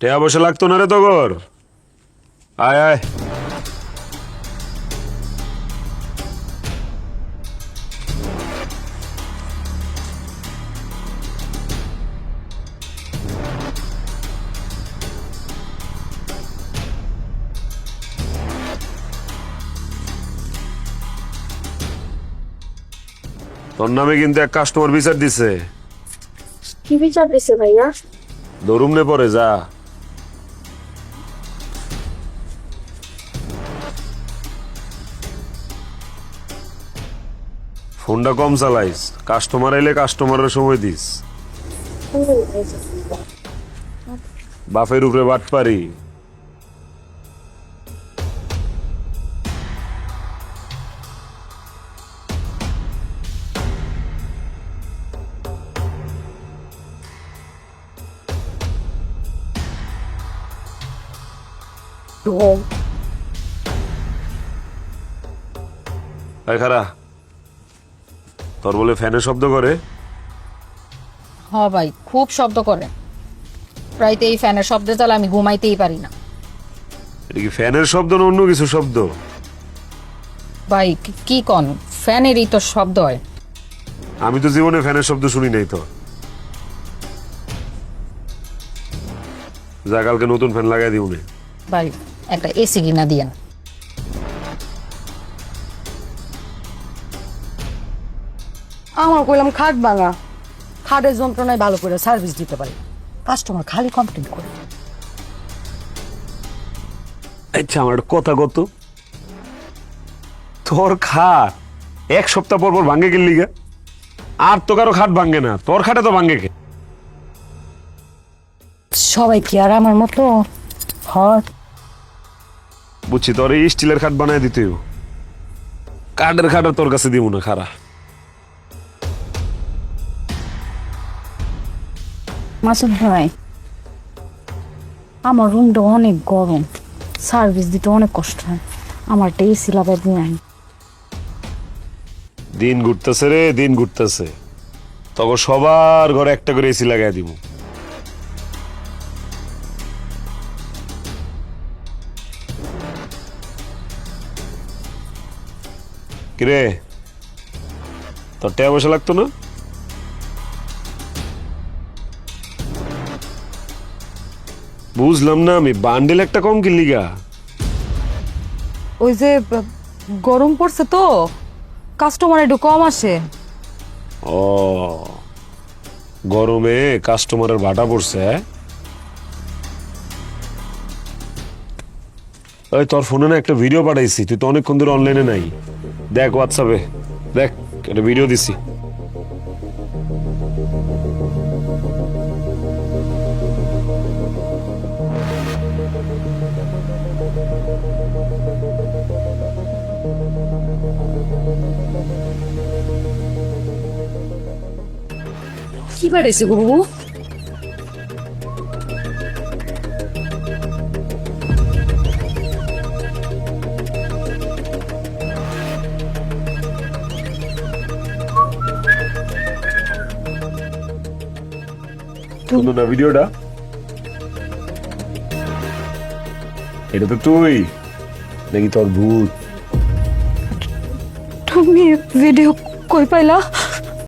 টেয়া বসে লাগতো না রে তগর? আয় আয়। তোর নামে কিন্তু এক কাস্টমার বিচার দিছে। কি বিচার দিছে ভাইয়া? দরুম নে পরে যা। ফোনটা কম চালাইস। কাস্টমার এলে কাস্টমারের সময় দিস। বাপের উপরে বাট পারি। খারা তোর বলে ফ্যানের শব্দ করে? হ ভাই খুব শব্দ করে। প্রায়তে এই ফ্যানের শব্দে তাহলে আমি ঘুমাইতেই পারি না। এটা কি ফ্যানের শব্দ না অন্য কিছু শব্দ? ভাই কি- কি কন? ফ্যানেরই তো শব্দ হয়। আমি তো জীবনে ফ্যানের শব্দ শুনি নাই তো। যা কালকে নতুন ফ্যান লাগাই দিও নে। ভাই একটা এসি কিনা দিয়েন। আমার কইলাম খাট ভাঙা। খাটের যন্ত্রণায় ভালো করে সার্ভিস দিতে পারি। কাস্টমার খালি কমপ্লেন করে। আচ্ছা আমার একটা কথা কত তোর খাট এক সপ্তাহ পর পর ভাঙ্গে গেলি গা। আর তো কারও খাট ভাঙ্গে না। তোর খাটে তো ভাঙ্গে কে সবাই কি আর আমার মতো? হয় বুঝছি তোর এই স্টিলের খাট বানায় দিতে হইব। কাঠের খাট তোর কাছে দিব না খারা মাসুদ ভাই, আমার রুমটা অনেক গরম। সার্ভিস দিতে অনেক কষ্ট হয়। আমার একটা এসি লাগাই দিন দিন ঘুরতেছে রে, দিন ঘুরতেছে। তখন সবার ঘরে একটা করে এসি লাগাই দিব কিরে? তোর টাকা পয়সা লাগতো না? বুঝলাম না আমি বান্ডেল একটা কম কিনলি গা। ওই যে গরম পড়ছে তো কাস্টমার একটু কম আসে। ও গরমে কাস্টমারের ভাটা পড়ছে হ্যাঁ? ওই তোর ফোনে না একটা ভিডিও পাঠাইছি তুই তো অনেকক্ষণ ধরে অনলাইনে নাই। দেখ হোয়াটসঅ্যাপে দেখ একটা ভিডিও দিছি। কি বাড়াইছে গো বাবু? শুনো না ভিডিওটা? এটা তো তুই। নাকি তোর ভূত? তুমি ভিডিও কই পাইলা?